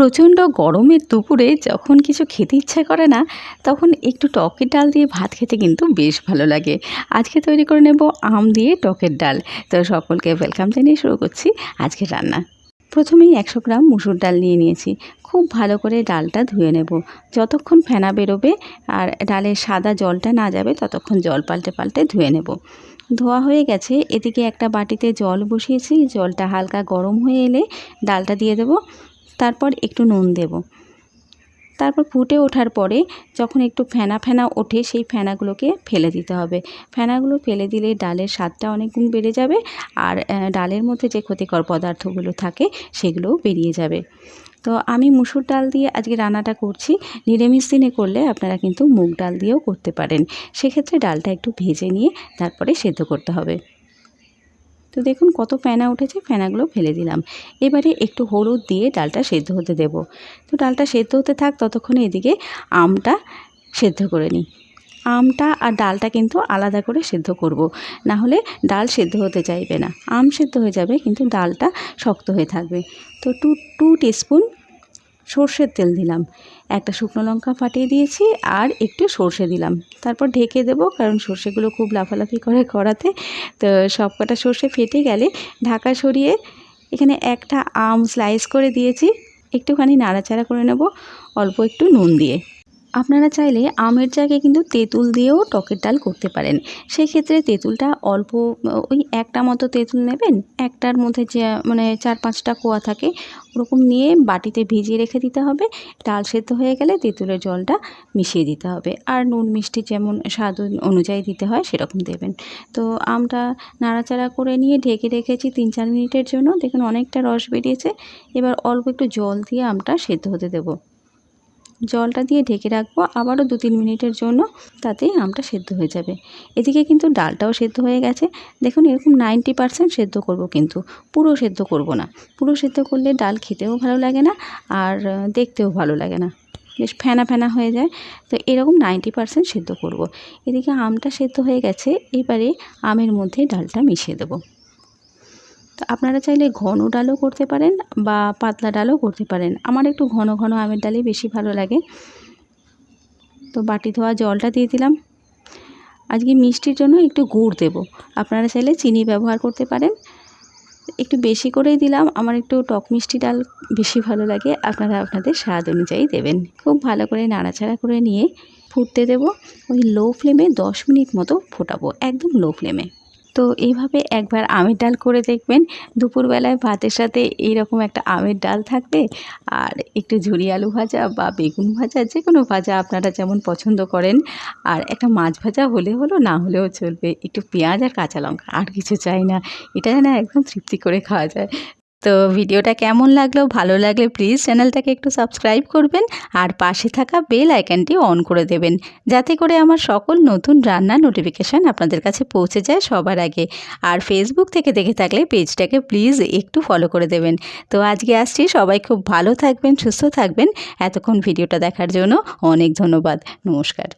প্রচণ্ড গরমের দুপুরে যখন কিছু খেতে ইচ্ছা করে না, তখন একটু টকের ডাল দিয়ে ভাত খেতে কিন্তু বেশ ভালো লাগে। আজকে তৈরি করে নেব আম দিয়ে টকের ডাল। তো সকলকে ওয়েলকাম জানিয়ে শুরু করছি আজকের রান্না। প্রথমেই একশো গ্রাম মুসুর ডাল নিয়ে নিয়েছি। খুব ভালো করে ডালটা ধুয়ে নেব। যতক্ষণ ফেনা বেরোবে আর ডালের সাদা জলটা না যাবে, ততক্ষণ জল পাল্টে পাল্টে ধুয়ে নেব। ধোয়া হয়ে গেছে। এদিকে একটা বাটিতে জল বসিয়েছি। জলটা হালকা গরম হয়ে এলে ডালটা দিয়ে দেবো। তারপর একটু নুন দেব। তারপর ফুটে ওঠার পরে যখন একটু ফেনা ফেনা ওঠে, সেই ফেনাগুলোকে ফেলে দিতে হবে। ফেনাগুলো ফেলে দিলে ডালের স্বাদটা অনেক গুণ বেড়ে যাবে আর ডালের মধ্যে যে ক্ষতিকর পদার্থগুলো থাকে সেগুলোও বেরিয়ে যাবে। তো আমি মুসুর ডাল দিয়ে আজকে রান্নাটা করছি। নিরামিষ দিনে করলে আপনারা কিন্তু মুগ ডাল দিয়েও করতে পারেন। সেক্ষেত্রে ডালটা একটু ভেজে নিয়ে তারপরে সেদ্ধ করতে হবে। তো দেখুন কত ফেনা উঠেছে, ফেনাগুলো ফেলে দিলাম। এবারে একটু হলুদ দিয়ে ডালটা সেদ্ধ হতে দেব। তো ডালটা সেদ্ধ হতে থাক, ততক্ষণে এদিকে আমটা সেদ্ধ করে নিই। আমটা আর ডালটা কিন্তু আলাদা করে সেদ্ধ করব। না হলে ডাল সেদ্ধ হতে চাইবে না। আম সেদ্ধ হয়ে যাবে, কিন্তু ডালটা শক্ত হয়ে থাকবে। তো টু টু টিস্পুন সর্ষের তেল দিলাম। একটা শুকনো লঙ্কা ফাটিয়ে দিয়েছি আর একটু সর্ষে দিলাম। তারপর ঢেকে দেবো, কারণ সর্ষেগুলো খুব লাফালাফি করে করাতে। তো সব কটা সর্ষে ফেটে গেলে ঢাকা সরিয়ে এখানে একটা আম স্লাইস করে দিয়েছি। একটুখানি নাড়াচাড়া করে নেব, অল্প একটু নুন দিয়ে। আপনারা চাইলে আমের জায়গায় কিন্তু তেঁতুল দিয়েও টকের ডাল করতে পারেন। সেই ক্ষেত্রে তেঁতুলটা অল্প, ওই একটা মতো তেঁতুল নেবেন, একটার মধ্যে যে মানে চার পাঁচটা কোয়া থাকে, ওরকম নিয়ে বাটিতে ভিজিয়ে রেখে দিতে হবে। ডাল সেদ্ধ হয়ে গেলে তেঁতুলের জলটা মিশিয়ে দিতে হবে। আর নুন মিষ্টি যেমন স্বাদ অনুযায়ী দিতে হয়, সেরকম দেবেন। তো আমটা নাড়াচাড়া করে নিয়ে ঢেকে রেখেছি তিন চার মিনিটের জন্য। দেখুন অনেকটা রস বেরিয়েছে। এবার অল্প একটু জল দিয়ে আমটা সেদ্ধ হতে দেবো। জলটা দিয়ে ঢেকে রাখব আবারও দু তিন মিনিটের জন্য তাতেই আমটা সেদ্ধ হয়ে যাবে। এদিকে কিন্তু ডালটাও সেদ্ধ হয়ে গেছে। দেখুন, এরকম নাইনটি পারসেন্ট সেদ্ধ করব কিন্তু, পুরো সেদ্ধ করব না। পুরো সেদ্ধ করলে ডাল খেতেও ভালো লাগে না, আর দেখতেও ভালো লাগে না। বেশ ফেনা ফেনা হয়ে যায়। তো এরকম নাইনটি পারসেন্ট সেদ্ধ করব। এদিকে আমটা সেদ্ধ হয়ে গেছে, এবারে আমের মধ্যে ডালটা মিশিয়ে দেবো। তো আপনারা চাইলে ঘন ডালও করতে পারেন বা পাতলা ডালও করতে পারেন। আমার একটু ঘন ঘন আমের ডালই বেশি ভালো লাগে। তো বাটি ধোয়া জলটা দিয়ে দিলাম। আজকে মিষ্টির জন্য একটু গুড় দেব। আপনারা চাইলে চিনি ব্যবহার করতে পারেন। একটু বেশি করেই দিলাম। আমার একটু টক মিষ্টি ডাল বেশি ভালো লাগে। আপনারা আপনাদের স্বাদ অনুযায়ী দেবেন। খুব ভালো করে নাড়াচাড়া করে নিয়ে ফুটতে দেব। ওই লো ফ্লেমে দশ মিনিট মতো ফোটাবো। একদম লো ফ্লেমে তো এইভাবে একবার আমের ডাল করে দেখবেন। দুপুরবেলায় ভাতের সাথে এইরকম একটা আমের ডাল থাকবে। আর একটু ঝুরি আলু ভাজা বা বেগুন ভাজা যে কোনো ভাজা আপনারা যেমন পছন্দ করেন। আর একটা মাছ ভাজা হলে হলো, না হলেও চলবে। একটু পেঁয়াজ আর কাঁচা লঙ্কা, আর কিছু চাই না। এটা যেন একদম তৃপ্তি করে খাওয়া যায়। তো ভিডিওটা কেমন লাগল, ভালো লাগলে প্লিজ চ্যানেলটাকে একটু সাবস্ক্রাইব করবেন আর পাশে থাকা বেল আইকনটি অন করে দেবেন, যাতে করে আমার সকল নতুন রান্নার নোটিফিকেশান আপনাদের কাছে পৌঁছে যায় সবার আগে। আর ফেসবুক থেকে দেখে থাকলে পেজটাকে প্লিজ একটু ফলো করে দেবেন। তো আজকে আসছি, সবাই খুব ভালো থাকবেন, সুস্থ থাকবেন। এতক্ষণ ভিডিওটা দেখার জন্য অনেক ধন্যবাদ, নমস্কার।